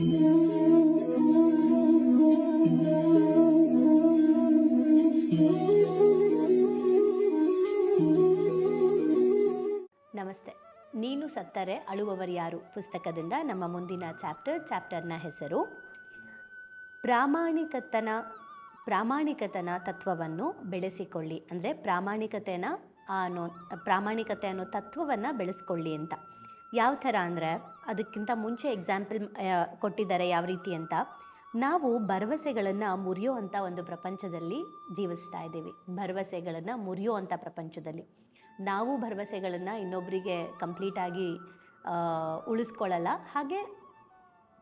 ನಮಸ್ತೆ. ನೀನು ಸತ್ತರೆ ಅಳುವವರು ಯಾರು? ಪುಸ್ತಕದಿಂದ ನಮ್ಮ ಮುಂದಿನ ಚಾಪ್ಟರ್, ಚಾಪ್ಟರ್ನ ಹೆಸರು, ಪ್ರಾಮಾಣಿಕತನ ಪ್ರಾಮಾಣಿಕತನ ತತ್ವವನ್ನು ಬೆಳೆಸಿಕೊಳ್ಳಿ. ಅಂದರೆ ಪ್ರಾಮಾಣಿಕತೆನ ಅನ್ನೋ ಪ್ರಾಮಾಣಿಕತೆ ಅನ್ನೋ ತತ್ವವನ್ನು ಬೆಳೆಸ್ಕೊಳ್ಳಿ ಅಂತ. ಯಾವ ಥರ ಅಂದರೆ ಅದಕ್ಕಿಂತ ಮುಂಚೆ ಎಕ್ಸಾಂಪಲ್ ಕೊಟ್ಟಿದ್ದಾರೆ ಯಾವ ರೀತಿ ಅಂತ. ನಾವು ಭರವಸೆಗಳನ್ನು ಮುರಿಯೋ ಅಂಥ ಒಂದು ಪ್ರಪಂಚದಲ್ಲಿ ಜೀವಿಸ್ತಾ ಇದ್ದೀವಿ. ಭರವಸೆಗಳನ್ನು ಮುರಿಯೋ ಅಂಥ ಪ್ರಪಂಚದಲ್ಲಿ. ನಾವು ಭರವಸೆಗಳನ್ನು ಇನ್ನೊಬ್ಬರಿಗೆ ಕಂಪ್ಲೀಟಾಗಿ ಉಳಿಸ್ಕೊಳ್ಳಲ್ಲ. ಹಾಗೆ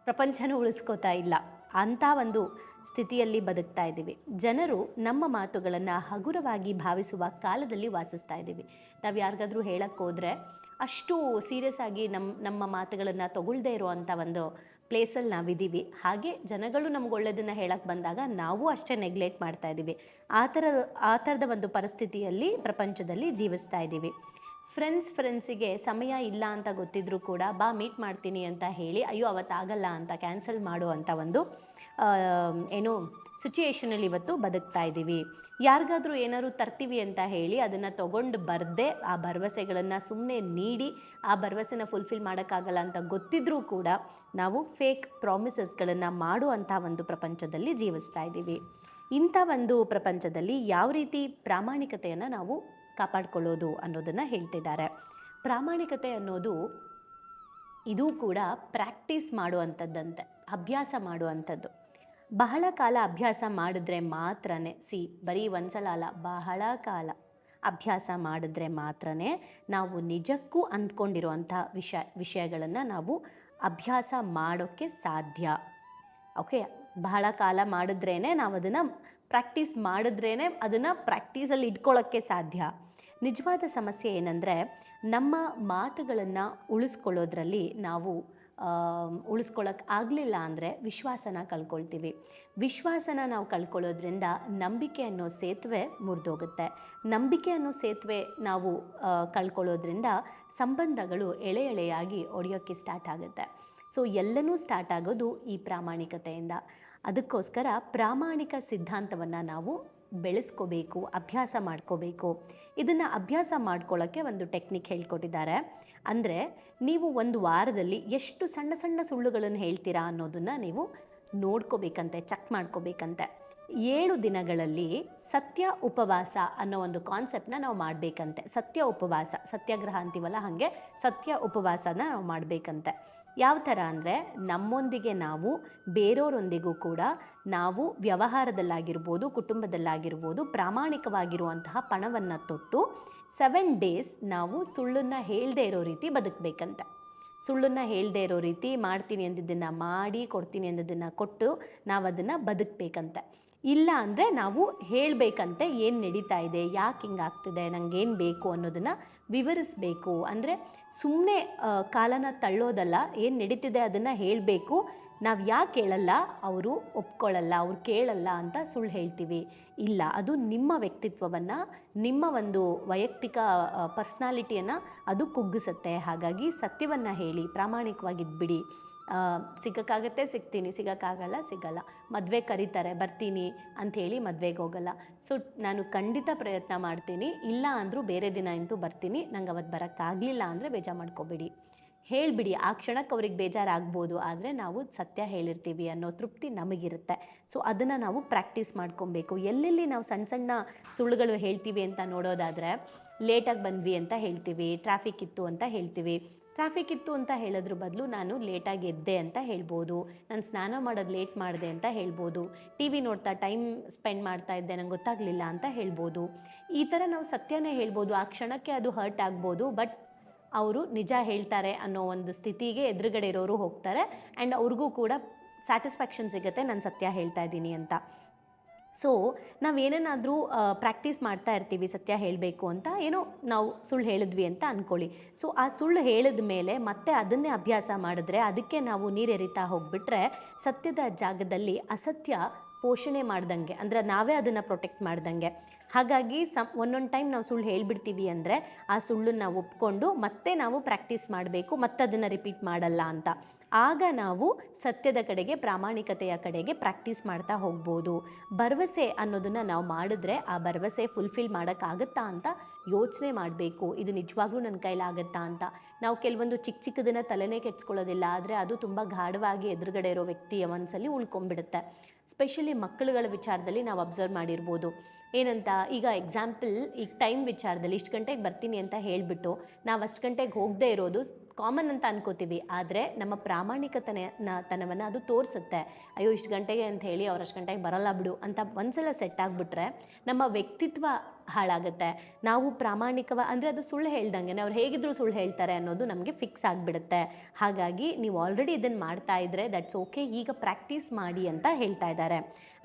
ಪ್ರಪಂಚನೂ ಉಳಿಸ್ಕೋತಾ ಇಲ್ಲ. ಅಂಥ ಒಂದು ಸ್ಥಿತಿಯಲ್ಲಿ ಬದುಕ್ತಾ ಇದ್ದೀವಿ. ಜನರು ನಮ್ಮ ಮಾತುಗಳನ್ನು ಹಗುರವಾಗಿ ಭಾವಿಸುವ ಕಾಲದಲ್ಲಿ ವಾಸಿಸ್ತಾ ಇದ್ದೀವಿ. ನಾವು ಯಾರಿಗಾದ್ರೂ ಹೇಳಕ್ಕೆ ಹೋದರೆ ಅಷ್ಟು ಸೀರಿಯಸ್ ಆಗಿ ನಮ್ಮ ನಮ್ಮ ಮಾತುಗಳನ್ನು ತಗೊಳ್ದೇ ಇರುವಂಥ ಒಂದು ಪ್ಲೇಸಲ್ಲಿ ನಾವಿದ್ದೀವಿ. ಹಾಗೆ ಜನಗಳು ನಮ್ಗೆ ಒಳ್ಳೆಯದನ್ನು ಹೇಳಕ್ಕೆ ಬಂದಾಗ ನಾವು ಅಷ್ಟೇ ನೆಗ್ಲೆಕ್ಟ್ ಮಾಡ್ತಾ ಇದ್ದೀವಿ. ಆ ಥರ, ಆ ಥರದ ಒಂದು ಪರಿಸ್ಥಿತಿಯಲ್ಲಿ ಪ್ರಪಂಚದಲ್ಲಿ ಜೀವಿಸ್ತಾ ಇದ್ದೀವಿ. ಫ್ರೆಂಡ್ಸ್ ಫ್ರೆಂಡ್ಸಿಗೆ ಸಮಯ ಇಲ್ಲ ಅಂತ ಗೊತ್ತಿದ್ರೂ ಕೂಡ, ಬಾ ಮೀಟ್ ಮಾಡ್ತೀನಿ ಅಂತ ಹೇಳಿ, ಅಯ್ಯೋ, ಅವತ್ತಾಗಲ್ಲ ಅಂತ ಕ್ಯಾನ್ಸಲ್ ಮಾಡುವಂಥ ಒಂದು ಏನು ಸಿಚುಯೇಷನಲ್ಲಿ ಇವತ್ತು ಬದುಕ್ತಾ ಇದ್ದೀವಿ. ಯಾರಿಗಾದರೂ ಏನಾದ್ರು ತರ್ತೀವಿ ಅಂತ ಹೇಳಿ ಅದನ್ನು ತೊಗೊಂಡು ಬರದೆ ಆ ಭರವಸೆಗಳನ್ನು ಸುಮ್ಮನೆ ನೀಡಿ, ಆ ಭರವಸೆನ ಫುಲ್ಫಿಲ್ ಮಾಡೋಕ್ಕಾಗಲ್ಲ ಅಂತ ಗೊತ್ತಿದ್ರೂ ಕೂಡ ನಾವು ಫೇಕ್ ಪ್ರಾಮಿಸಸ್ಗಳನ್ನು ಮಾಡುವಂಥ ಒಂದು ಪ್ರಪಂಚದಲ್ಲಿ ಜೀವಿಸ್ತಾ ಇದ್ದೀವಿ. ಇಂಥ ಒಂದು ಪ್ರಪಂಚದಲ್ಲಿ ಯಾವ ರೀತಿ ಪ್ರಾಮಾಣಿಕತೆಯನ್ನು ನಾವು ಕಾಪಾಡ್ಕೊಳ್ಳೋದು ಅನ್ನೋದನ್ನು ಹೇಳ್ತಿದ್ದಾರೆ. ಪ್ರಾಮಾಣಿಕತೆ ಅನ್ನೋದು ಇದು ಕೂಡ ಪ್ರಾಕ್ಟೀಸ್ ಮಾಡುವಂಥದ್ದಂತೆ, ಅಭ್ಯಾಸ ಮಾಡುವಂಥದ್ದು. ಬಹಳ ಕಾಲ ಅಭ್ಯಾಸ ಮಾಡಿದ್ರೆ ಮಾತ್ರನೇ, ಸಿ, ಬರೀ ಒಂದ್ಸಲ ಅಲ್ಲ, ಬಹಳ ಕಾಲ ಅಭ್ಯಾಸ ಮಾಡಿದ್ರೆ ಮಾತ್ರನೇ ನಾವು ನಿಜಕ್ಕೂ ಅಂದ್ಕೊಂಡಿರುವಂಥ ವಿಷಯ ವಿಷಯಗಳನ್ನು ನಾವು ಅಭ್ಯಾಸ ಮಾಡೋಕ್ಕೆ ಸಾಧ್ಯ. ಓಕೆ, ಬಹಳ ಕಾಲ ಮಾಡಿದ್ರೇ ನಾವು ಅದನ್ನು ಪ್ರಾಕ್ಟೀಸ್ ಮಾಡಿದ್ರೇ ಅದನ್ನು ಪ್ರಾಕ್ಟೀಸಲ್ಲಿ ಇಟ್ಕೊಳ್ಳೋಕ್ಕೆ ಸಾಧ್ಯ. ನಿಜವಾದ ಸಮಸ್ಯೆ ಏನಂದರೆ, ನಮ್ಮ ಮಾತುಗಳನ್ನು ಉಳಿಸ್ಕೊಳ್ಳೋದ್ರಲ್ಲಿ ನಾವು ಉಳಿಸ್ಕೊಳ್ಳೋಕೆ ಆಗಲಿಲ್ಲ ಅಂದರೆ ವಿಶ್ವಾಸನ ಕಳ್ಕೊಳ್ತೀವಿ. ವಿಶ್ವಾಸನ ನಾವು ಕಳ್ಕೊಳ್ಳೋದ್ರಿಂದ ನಂಬಿಕೆ ಅನ್ನೋ ಸೇತುವೆ ಮುರಿದೋಗುತ್ತೆ. ನಂಬಿಕೆ ಅನ್ನೋ ಸೇತುವೆ ನಾವು ಕಳ್ಕೊಳ್ಳೋದ್ರಿಂದ ಸಂಬಂಧಗಳು ಎಳೆ ಎಳೆಯಾಗಿ ಒಡೆಯೋಕ್ಕೆ ಸ್ಟಾರ್ಟ್ ಆಗುತ್ತೆ. ಸೊ ಎಲ್ಲನೂ ಸ್ಟಾರ್ಟ್ ಆಗೋದು ಈ ಪ್ರಾಮಾಣಿಕತೆಯಿಂದ. ಅದಕ್ಕೋಸ್ಕರ ಪ್ರಾಮಾಣಿಕ ಸಿದ್ಧಾಂತವನ್ನು ನಾವು ಬೆಳೆಸ್ಕೋಬೇಕು, ಅಭ್ಯಾಸ ಮಾಡ್ಕೋಬೇಕು. ಇದನ್ನು ಅಭ್ಯಾಸ ಮಾಡ್ಕೊಳ್ಳೋಕ್ಕೆ ಒಂದು ಟೆಕ್ನಿಕ್ ಹೇಳ್ಕೊಟ್ಟಿದ್ದಾರೆ. ಅಂದರೆ ನೀವು ಒಂದು ವಾರದಲ್ಲಿ ಎಷ್ಟು ಸಣ್ಣ ಸಣ್ಣ ಸುಳ್ಳುಗಳನ್ನು ಹೇಳ್ತೀರಾ ಅನ್ನೋದನ್ನು ನೀವು ನೋಡ್ಕೋಬೇಕಂತೆ ಚೆಕ್ ಮಾಡ್ಕೋಬೇಕಂತೆ. ಏಳು ದಿನಗಳಲ್ಲಿ ಸತ್ಯ ಉಪವಾಸ ಅನ್ನೋ ಒಂದು ಕಾನ್ಸೆಪ್ಟನ್ನ ನಾವು ಮಾಡಬೇಕಂತೆ. ಸತ್ಯ ಉಪವಾಸ, ಸತ್ಯಾಗ್ರಹ ಅಂತೀವಲ್ಲ ಹಾಗೆ, ಸತ್ಯ ಉಪವಾಸನ ನಾವು ಮಾಡಬೇಕಂತೆ. ಯಾವ ಥರ ಅಂದರೆ ನಮ್ಮೊಂದಿಗೆ ನಾವು ಬೇರೆಯವರೊಂದಿಗೂ ಕೂಡ ನಾವು ವ್ಯವಹಾರದಲ್ಲಾಗಿರ್ಬೋದು, ಕುಟುಂಬದಲ್ಲಾಗಿರ್ಬೋದು, ಪ್ರಾಮಾಣಿಕವಾಗಿರುವಂತಹ ಪಣವನ್ನು ತೊಟ್ಟು ಸೆವೆನ್ ಡೇಸ್ ನಾವು ಸುಳ್ಳನ್ನು ಹೇಳದೇ ಇರೋ ರೀತಿ ಬದುಕಬೇಕಂತ. ಸುಳ್ಳನ್ನು ಹೇಳದೇ ಇರೋ ರೀತಿ ಮಾಡ್ತೀನಿ ಅಂದಿದ್ದನ್ನು ಮಾಡಿ ಕೊಡ್ತೀನಿ ಅಂದಿದ್ದನ್ನು ಕೊಟ್ಟು ನಾವು ಅದನ್ನು ಬದುಕಬೇಕಂತೆ. ಇಲ್ಲ ಅಂದರೆ ನಾವು ಹೇಳಬೇಕಂತೆ ಏನು ನಡೀತಾ ಇದೆ ಯಾಕೆ ಹಿಂಗಾಗ್ತಿದೆ ನನಗೇನು ಬೇಕು ಅನ್ನೋದನ್ನು ವಿವರಿಸಬೇಕು. ಅಂದರೆ ಸುಮ್ಮನೆ ಕಾಲನ ತಳ್ಳೋದಲ್ಲ ಏನು ನಡೀತಿದೆ ಅದನ್ನು ಹೇಳಬೇಕು. ನಾವು ಯಾಕೆ ಹೇಳಲ್ಲ ಅವರು ಒಪ್ಕೊಳ್ಳಲ್ಲ ಅವ್ರು ಕೇಳಲ್ಲ ಅಂತ ಸುಳ್ಳು ಹೇಳ್ತೀವಿ. ಇಲ್ಲ ಅದು ನಿಮ್ಮ ವ್ಯಕ್ತಿತ್ವವನ್ನು ನಿಮ್ಮ ಒಂದು ವೈಯಕ್ತಿಕ ಪರ್ಸ್ನಾಲಿಟಿಯನ್ನು ಅದು ಕುಗ್ಗಿಸುತ್ತೆ. ಹಾಗಾಗಿ ಸತ್ಯವನ್ನು ಹೇಳಿ ಪ್ರಾಮಾಣಿಕವಾಗಿದ್ಬಿಡಿ. ಆ, ಸಿಗೋಕ್ಕಾಗತ್ತೆ, ಸಿಗ್ತೀನಿ, ಸಿಗೋಕ್ಕಾಗಲ್ಲ, ಸಿಗಲ್ಲ. ಮದುವೆ ಕರೀತಾರೆ, ಬರ್ತೀನಿ ಅಂಥೇಳಿ ಮದುವೆಗೆ ಹೋಗಲ್ಲ. ಸೊ ನಾನು ಖಂಡಿತ ಪ್ರಯತ್ನ ಮಾಡ್ತೀನಿ. ಇಲ್ಲ ಅಂದರೂ ಬೇರೆ ದಿನ ಅಂತೂ ಬರ್ತೀನಿ. ನಂಗೆ ಅವತ್ತು ಬರೋಕ್ಕಾಗಲಿಲ್ಲ ಅಂದರೆ ಬೇಜಾರು ಮಾಡ್ಕೋಬೇಡಿ. ಹೇಳಿಬಿಡಿ, ಆ ಕ್ಷಣಕ್ಕೆ ಅವ್ರಿಗೆ ಬೇಜಾರಾಗ್ಬೋದು, ಆದರೆ ನಾವು ಸತ್ಯ ಹೇಳಿರ್ತೀವಿ ಅನ್ನೋ ತೃಪ್ತಿ ನಮಗಿರುತ್ತೆ. ಸೊ ಅದನ್ನು ನಾವು ಪ್ರಾಕ್ಟೀಸ್ ಮಾಡ್ಕೊಬೇಕು. ಎಲ್ಲೆಲ್ಲಿ ನಾವು ಸಣ್ಣ ಸಣ್ಣ ಸುಳ್ಳುಗಳು ಹೇಳ್ತೀವಿ ಅಂತ ನೋಡೋದಾದರೆ ಲೇಟಾಗಿ ಬಂದ್ವಿ ಅಂತ ಹೇಳ್ತೀವಿ ಟ್ರಾಫಿಕ್ ಇತ್ತು ಅಂತ ಹೇಳ್ತೀವಿ. ಟ್ರಾಫಿಕ್ ಇತ್ತು ಅಂತ ಹೇಳೋದ್ರ ಬದಲು ನಾನು ಲೇಟಾಗಿ ಎದ್ದೆ ಅಂತ ಹೇಳ್ಬೋದು. ನಾನು ಸ್ನಾನ ಮಾಡೋದು ಲೇಟ್ ಮಾಡಿದೆ ಅಂತ ಹೇಳ್ಬೋದು. ಟಿ ವಿ ನೋಡ್ತಾ ಟೈಮ್ ಸ್ಪೆಂಡ್ ಮಾಡ್ತಾ ಇದ್ದೆ, ನಂಗೆ ಗೊತ್ತಾಗಲಿಲ್ಲ ಅಂತ ಹೇಳ್ಬೋದು. ಈ ಥರ ನಾವು ಸತ್ಯನೇ ಹೇಳ್ಬೋದು. ಆ ಕ್ಷಣಕ್ಕೆ ಅದು ಹರ್ಟ್ ಆಗ್ಬೋದು, ಬಟ್ ಅವರು ನಿಜ ಹೇಳ್ತಾರೆ ಅನ್ನೋ ಒಂದು ಸ್ಥಿತಿಗೆ ಎದುರುಗಡೆ ಇರೋರು ಹೋಗ್ತಾರೆ. ಆ್ಯಂಡ್ ಅವ್ರಿಗೂ ಕೂಡ ಸ್ಯಾಟಿಸ್ಫ್ಯಾಕ್ಷನ್ ಸಿಗುತ್ತೆ, ನಾನು ಸತ್ಯ ಹೇಳ್ತಾ ಇದ್ದೀನಿ ಅಂತ. ಸೊ ನಾವೇನೇನಾದರೂ ಪ್ರಾಕ್ಟೀಸ್ ಮಾಡ್ತಾ ಇರ್ತೀವಿ ಸತ್ಯ ಹೇಳಬೇಕು ಅಂತ ಏನೋ ನಾವು ಸುಳ್ಳು ಹೇಳಿದ್ವಿ ಅಂತ ಅಂದ್ಕೊಳ್ಳಿ ಸೊ ಆ ಸುಳ್ಳು ಹೇಳಿದ ಮೇಲೆ ಮತ್ತೆ ಅದನ್ನೇ ಅಭ್ಯಾಸ ಮಾಡಿದ್ರೆ ಅದಕ್ಕೆ ನಾವು ನೀರೆರಿತಾ ಹೋಗ್ಬಿಟ್ರೆ ಸತ್ಯದ ಜಾಗದಲ್ಲಿ ಅಸತ್ಯ ಪೋಷಣೆ ಮಾಡ್ದಂಗೆ, ಅಂದರೆ ನಾವೇ ಅದನ್ನು ಪ್ರೊಟೆಕ್ಟ್ ಮಾಡ್ದಂಗೆ. ಹಾಗಾಗಿ ಸಮ್ ಒಂದೊಂದು ಟೈಮ್ ನಾವು ಸುಳ್ಳು ಹೇಳಿಬಿಡ್ತೀವಿ ಅಂದರೆ ಆ ಸುಳ್ಳನ್ನು ನಾವು ಒಪ್ಕೊಂಡು ಮತ್ತೆ ನಾವು ಪ್ರಾಕ್ಟೀಸ್ ಮಾಡಬೇಕು ಮತ್ತೆ ಅದನ್ನು ರಿಪೀಟ್ ಮಾಡಲ್ಲ ಅಂತ. ಆಗ ನಾವು ಸತ್ಯದ ಕಡೆಗೆ, ಪ್ರಾಮಾಣಿಕತೆಯ ಕಡೆಗೆ ಪ್ರಾಕ್ಟೀಸ್ ಮಾಡ್ತಾ ಹೋಗ್ಬೋದು. ಭರವಸೆ ಅನ್ನೋದನ್ನು ನಾವು ಮಾಡಿದ್ರೆ ಆ ಭರವಸೆ ಫುಲ್ಫಿಲ್ ಮಾಡೋಕ್ಕಾಗತ್ತಾ ಅಂತ ಯೋಚನೆ ಮಾಡಬೇಕು. ಇದು ನಿಜವಾಗ್ಲೂ ನನ್ನ ಕೈಲಾಗತ್ತಾ ಅಂತ. ನಾವು ಕೆಲವೊಂದು ಚಿಕ್ಕ ಚಿಕ್ಕದನ್ನು ತಲೆನೇ ಕೆಡ್ಸ್ಕೊಳ್ಳೋದಿಲ್ಲ, ಆದರೆ ಅದು ತುಂಬ ಗಾಢವಾಗಿ ಎದುರುಗಡೆ ಇರೋ ವ್ಯಕ್ತಿಯ ಮನಸ್ಸಲ್ಲಿ ಉಳ್ಕೊಂಡ್ಬಿಡುತ್ತೆ. ಸ್ಪೆಷಲಿ ಮಕ್ಕಳುಗಳ ವಿಚಾರದಲ್ಲಿ ನಾವು ಅಬ್ಸರ್ವ್ ಮಾಡಿರ್ಬೋದು. ಏನಂತ, ಈಗ ಎಕ್ಸಾಂಪಲ್ ಈಗ ಟೈಮ್ ವಿಚಾರದಲ್ಲಿ ಇಷ್ಟು ಗಂಟೆಗೆ ಬರ್ತೀನಿ ಅಂತ ಹೇಳಿಬಿಟ್ಟು ನಾವು ಅಷ್ಟು ಗಂಟೆಗೆ ಹೋಗದೇ ಇರೋದು ಕಾಮನ್ ಅಂತ ಅನ್ಕೋತೀವಿ, ಆದರೆ ನಮ್ಮ ಪ್ರಾಮಾಣಿಕತನ ತನವನ್ನು ಅದು ತೋರಿಸುತ್ತೆ. ಅಯ್ಯೋ, ಇಷ್ಟು ಗಂಟೆಗೆ ಅಂತ ಹೇಳಿ ಅವ್ರು ಅಷ್ಟು ಗಂಟೆಗೆ ಬರಲ್ಲ ಬಿಡು ಅಂತ ಒಂದ್ಸಲ ಸೆಟ್ ಆಗಿಬಿಟ್ರೆ ನಮ್ಮ ವ್ಯಕ್ತಿತ್ವ ಹಾಳಾಗುತ್ತೆ. ನಾವು ಪ್ರಾಮಾಣಿಕವ, ಅಂದರೆ ಅದು ಸುಳ್ಳು ಹೇಳ್ದಂಗೆ ಅವ್ರು ಹೇಗಿದ್ರು ಸುಳ್ಳು ಹೇಳ್ತಾರೆ ಅನ್ನೋದು ನಮಗೆ ಫಿಕ್ಸ್ ಆಗಿಬಿಡುತ್ತೆ. ಹಾಗಾಗಿ ನೀವು ಆಲ್ರೆಡಿ ಇದನ್ನು ಮಾಡ್ತಾ ಇದ್ದರೆ ದಟ್ಸ್ ಓಕೆ ಈಗ ಪ್ರಾಕ್ಟೀಸ್ ಮಾಡಿ ಅಂತ ಹೇಳ್ತಾ ಇದ್ದಾರೆ.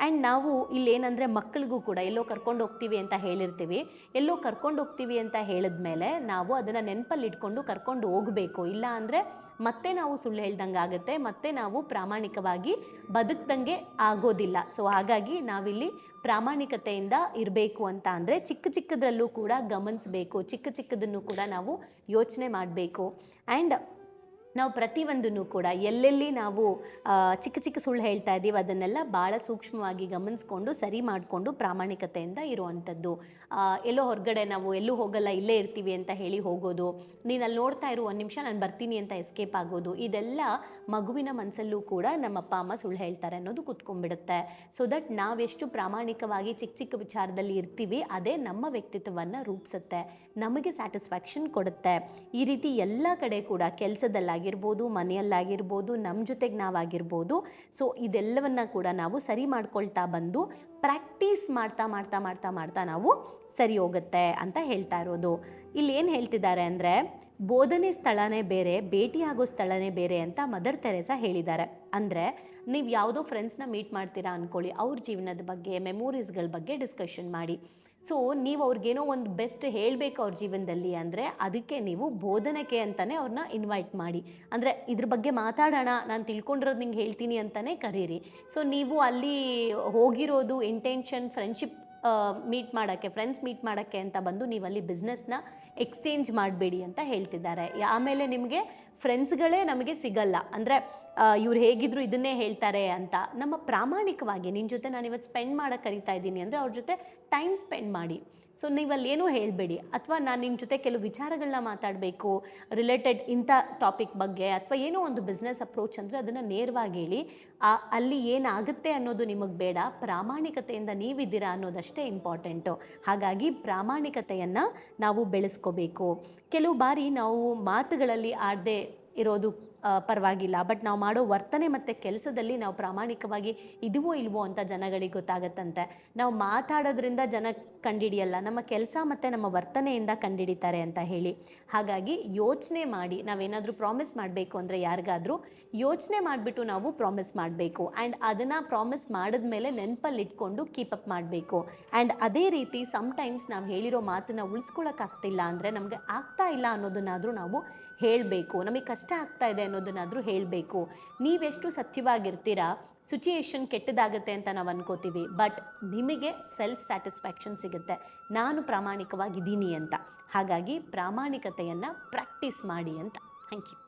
ಆ್ಯಂಡ್ ನಾವು ಇಲ್ಲೇನಂದರೆ ಮಕ್ಕಳಿಗೂ ಕೂಡ, ಎಲ್ಲೋ ಕರ್ಕೊಂಡು ಹೋಗ್ತೀವಿ ಅಂತ ಹೇಳಿರ್ತೀವಿ. ಎಲ್ಲೋ ಕರ್ಕೊಂಡು ಹೋಗ್ತೀವಿ ಅಂತ ಹೇಳಿದ್ಮೇಲೆ ನಾವು ಅದನ್ನು ನೆನಪಲ್ಲಿ ಇಟ್ಕೊಂಡು ಕರ್ಕೊಂಡು ಹೋಗಬೇಕು. ಇಲ್ಲ ಅಂದರೆ ಮತ್ತೆ ನಾವು ಸುಳ್ಳು ಹೇಳ್ದಂಗೆ ಆಗುತ್ತೆ, ಮತ್ತೆ ನಾವು ಪ್ರಾಮಾಣಿಕವಾಗಿ ಬದುಕ್ದಂಗೆ ಆಗೋದಿಲ್ಲ. ಸೊ ಹಾಗಾಗಿ ನಾವಿಲ್ಲಿ ಪ್ರಾಮಾಣಿಕತೆಯಿಂದ ಇರಬೇಕು ಅಂತ ಅಂದರೆ ಚಿಕ್ಕ ಚಿಕ್ಕದ್ರಲ್ಲೂ ಕೂಡ ಗಮನಿಸಬೇಕು, ಚಿಕ್ಕ ಚಿಕ್ಕದನ್ನು ಕೂಡ ನಾವು ಯೋಚನೆ ಮಾಡಬೇಕು. ಆ್ಯಂಡ್ ನಾವು ಪ್ರತಿಯೊಂದನ್ನು ಕೂಡ ಎಲ್ಲೆಲ್ಲಿ ನಾವು ಚಿಕ್ಕ ಚಿಕ್ಕ ಸುಳ್ಳು ಹೇಳ್ತಾ ಇದ್ದೀವಿ ಅದನ್ನೆಲ್ಲ ಭಾಳ ಸೂಕ್ಷ್ಮವಾಗಿ ಗಮನಿಸ್ಕೊಂಡು, ಸರಿ ಮಾಡಿಕೊಂಡು ಪ್ರಾಮಾಣಿಕತೆಯಿಂದ ಇರುವಂಥದ್ದು. ಎಲ್ಲೋ ಹೊರಗಡೆ ನಾವು ಎಲ್ಲೂ ಹೋಗಲ್ಲ, ಇಲ್ಲೇ ಇರ್ತೀವಿ ಅಂತ ಹೇಳಿ ಹೋಗೋದು. ನೀನು ಅಲ್ಲಿ ನೋಡ್ತಾ ಇರು, ಒಂದು ನಿಮಿಷ ನಾನು ಬರ್ತೀನಿ ಅಂತ ಎಸ್ಕೇಪ್ ಆಗೋದು. ಇದೆಲ್ಲ ಮಗುವಿನ ಮನಸ್ಸಲ್ಲೂ ಕೂಡ ನಮ್ಮ ಅಪ್ಪ, ಅಮ್ಮ ಸುಳ್ಳು ಹೇಳ್ತಾರೆ ಅನ್ನೋದು ಕುತ್ಕೊಂಡ್ಬಿಡುತ್ತೆ. ಸೊ ದಟ್ ನಾವೆಷ್ಟು ಪ್ರಾಮಾಣಿಕವಾಗಿ ಚಿಕ್ಕ ಚಿಕ್ಕ ವಿಚಾರದಲ್ಲಿ ಇರ್ತೀವಿ, ಅದೇ ನಮ್ಮ ವ್ಯಕ್ತಿತ್ವವನ್ನು ರೂಪಿಸುತ್ತೆ. ನಮಗೆ ಸ್ಯಾಟಿಸ್ಫ್ಯಾಕ್ಷನ್ ಕೊಡುತ್ತೆ. ಈ ರೀತಿ ಎಲ್ಲ ಕಡೆ ಕೂಡ ಕೆಲಸದಲ್ಲಾಗಿರ್ಬೋದು ಮನೆಯಲ್ಲಾಗಿರ್ಬೋದು ನಮ್ಮ ಜೊತೆಗೆ ನಾವಾಗಿರ್ಬೋದು. ಸೊ ಇದೆಲ್ಲವನ್ನ ಕೂಡ ನಾವು ಸರಿ ಮಾಡ್ಕೊಳ್ತಾ ಬಂದು, ಪ್ರಾಕ್ಟೀಸ್ ಮಾಡ್ತಾ ಮಾಡ್ತಾ ಮಾಡ್ತಾ ಮಾಡ್ತಾ ನಾವು ಸರಿ ಹೋಗುತ್ತೆ ಅಂತ ಹೇಳ್ತಾ ಇರೋದು. ಇಲ್ಲಿ ಏನು ಹೇಳ್ತಿದ್ದಾರೆ ಅಂದರೆ, ಬೋಧನೆ ಸ್ಥಳನೇ ಬೇರೆ ಭೇಟಿಯಾಗೋ ಸ್ಥಳನೇ ಬೇರೆ ಅಂತ ಮದರ್ ತೆರೆಸಾ ಹೇಳಿದ್ದಾರೆ. ಅಂದರೆ, ನೀವು ಯಾವುದೋ ಫ್ರೆಂಡ್ಸ್ನ ಮೀಟ್ ಮಾಡ್ತೀರಾ ಅಂದ್ಕೊಳ್ಳಿ ಅವ್ರ ಜೀವನದ ಬಗ್ಗೆ ಮೆಮೊರೀಸ್ಗಳ ಬಗ್ಗೆ ಡಿಸ್ಕಷನ್ ಮಾಡಿ. ಸೊ ನೀವು ಅವ್ರಿಗೇನೋ ಒಂದು ಬೆಸ್ಟ್ ಹೇಳಬೇಕು ಅವ್ರ ಜೀವನದಲ್ಲಿ ಅಂದರೆ ಅದಕ್ಕೆ ನೀವು ಬೋಧನೆಗೆ ಅಂತಲೇ ಅವ್ರನ್ನ ಇನ್ವೈಟ್ ಮಾಡಿ. ಅಂದರೆ ಇದ್ರ ಬಗ್ಗೆ ಮಾತಾಡೋಣ, ನಾನು ತಿಳ್ಕೊಂಡಿರೋದು ನಿಂಗೆ ಹೇಳ್ತೀನಿ ಅಂತಲೇ ಕರೀರಿ. ಸೊ ನೀವು ಅಲ್ಲಿ ಹೋಗಿರೋದು ಇಂಟೆನ್ಷನ್ ಫ್ರೆಂಡ್ಶಿಪ್ ಮೀಟ್ ಮಾಡೋಕ್ಕೆ ಫ್ರೆಂಡ್ಸ್ ಮೀಟ್ ಮಾಡೋಕ್ಕೆ ಅಂತ ಬಂದು ನೀವು ಅಲ್ಲಿ ಬಿಸ್ನೆಸ್ನ ಎಕ್ಸ್ಚೇಂಜ್ ಮಾಡಬೇಡಿ ಅಂತ ಹೇಳ್ತಿದ್ದಾರೆ. ಆಮೇಲೆ ನಿಮಗೆ ಫ್ರೆಂಡ್ಸ್ಗಳೇ ನಮಗೆ ಸಿಗಲ್ಲ. ಅಂದರೆ ಇವ್ರು ಹೇಗಿದ್ರು ಇದನ್ನೇ ಹೇಳ್ತಾರೆ ಅಂತ. ನಮ್ಮ ಪ್ರಾಮಾಣಿಕವಾಗಿ ನಿನ್ನ ಜೊತೆ ನಾನು ಇವತ್ತು ಸ್ಪೆಂಡ್ ಮಾಡೋಕ್ಕೆ ಕರಿತಾ ಇದ್ದೀನಿ ಅಂದರೆ ಅವ್ರ ಜೊತೆ ಟೈಮ್ ಸ್ಪೆಂಡ್ ಮಾಡಿ. ಸೊ ನೀವಲ್ಲಿ ಏನೂ ಹೇಳಬೇಡಿ. ಅಥವಾ ನಾನು ನಿಮ್ಮ ಜೊತೆ ಕೆಲವು ವಿಚಾರಗಳನ್ನ ಮಾತಾಡಬೇಕು ರಿಲೇಟೆಡ್ ಇಂಥ ಟಾಪಿಕ್ ಬಗ್ಗೆ, ಅಥವಾ ಏನೋ ಒಂದು ಬಿಸ್ನೆಸ್ ಅಪ್ರೋಚ್ ಅಂದರೆ ಅದನ್ನು ನೇರವಾಗಿ ಹೇಳಿ ಅಲ್ಲಿ ಏನಾಗುತ್ತೆ ಅನ್ನೋದು ನಿಮಗೆ ಬೇಡ. ಪ್ರಾಮಾಣಿಕತೆಯಿಂದ ನೀವಿದ್ದೀರಾ ಅನ್ನೋದಷ್ಟೇ ಇಂಪಾರ್ಟೆಂಟು ಹಾಗಾಗಿ ಪ್ರಾಮಾಣಿಕತೆಯನ್ನು ನಾವು ಬೆಳೆಸ್ಕೋಬೇಕು. ಕೆಲವು ಬಾರಿ ನಾವು ಮಾತುಗಳಲ್ಲಿ ಆಡದೆ ಇರೋದು ಪರವಾಗಿಲ್ಲ. ಬಟ್ ನಾವು ಮಾಡೋ ವರ್ತನೆ ಮತ್ತು ಕೆಲಸದಲ್ಲಿ ನಾವು ಪ್ರಾಮಾಣಿಕವಾಗಿ ಇದುವೋ ಇಲ್ವೋ ಅಂತ ಜನಗಳಿಗೆ ಗೊತ್ತಾಗತ್ತಂತೆ. ನಾವು ಮಾತಾಡೋದ್ರಿಂದ ಜನ ಕಂಡಿಡಿಯಲ್ಲ, ನಮ್ಮ ಕೆಲಸ ಮತ್ತು ನಮ್ಮ ವರ್ತನೆಯಿಂದ ಕಂಡಿಡಿತಾರೆ ಅಂತ ಹೇಳಿ. ಹಾಗಾಗಿ ಯೋಚನೆ ಮಾಡಿ, ನಾವೇನಾದರೂ ಪ್ರಾಮಿಸ್ ಮಾಡಬೇಕು ಅಂದರೆ ಯಾರಿಗಾದರೂ ಯೋಚನೆ ಮಾಡಿಬಿಟ್ಟು ನಾವು ಪ್ರಾಮಿಸ್ ಮಾಡಬೇಕು. ಆ್ಯಂಡ್ ಅದನ್ನು ಪ್ರಾಮಿಸ್ ಮಾಡಿದ್ಮೇಲೆ ನೆನಪಲ್ಲಿ ಇಟ್ಕೊಂಡು ಕೀಪ್ ಅಪ್ ಮಾಡಬೇಕು. ಆ್ಯಂಡ್ ಅದೇ ರೀತಿ ಸಮ್ಟೈಮ್ಸ್ ನಾವು ಹೇಳಿರೋ ಮಾತನ್ನ ಉಳಿಸ್ಕೊಳಕ್ಕಾಗ್ತಿಲ್ಲ ಅಂದರೆ ನಮಗೆ ಆಗ್ತಾ ಇಲ್ಲ ಅನ್ನೋದನ್ನಾದರೂ ನಾವು ಹೇಳಬೇಕು? ನಮಗೆ ಕಷ್ಟ ಆಗ್ತಾ ಇದೆ ಅನ್ನೋದನ್ನಾದರೂ ಹೇಳಬೇಕು. ನೀವೆಷ್ಟು ಸತ್ಯವಾಗಿರ್ತೀರಾ? ಸಿಚುಯೇಷನ್ ಕೆಟ್ಟದಾಗುತ್ತೆ ಅಂತ ನಾವು ಅನ್ಕೋತೀವಿ. ಬಟ್ ನಿಮಗೆ ಸೆಲ್ಫ್ ಸ್ಯಾಟಿಸ್ಫ್ಯಾಕ್ಷನ್ ಸಿಗುತ್ತೆ. ನಾನು ಪ್ರಾಮಾಣಿಕವಾಗಿದ್ದೀನಿ ಅಂತ. ಹಾಗಾಗಿ ಪ್ರಾಮಾಣಿಕತೆಯನ್ನು ಪ್ರಾಕ್ಟೀಸ್ ಮಾಡಿ ಅಂತ. Thank you.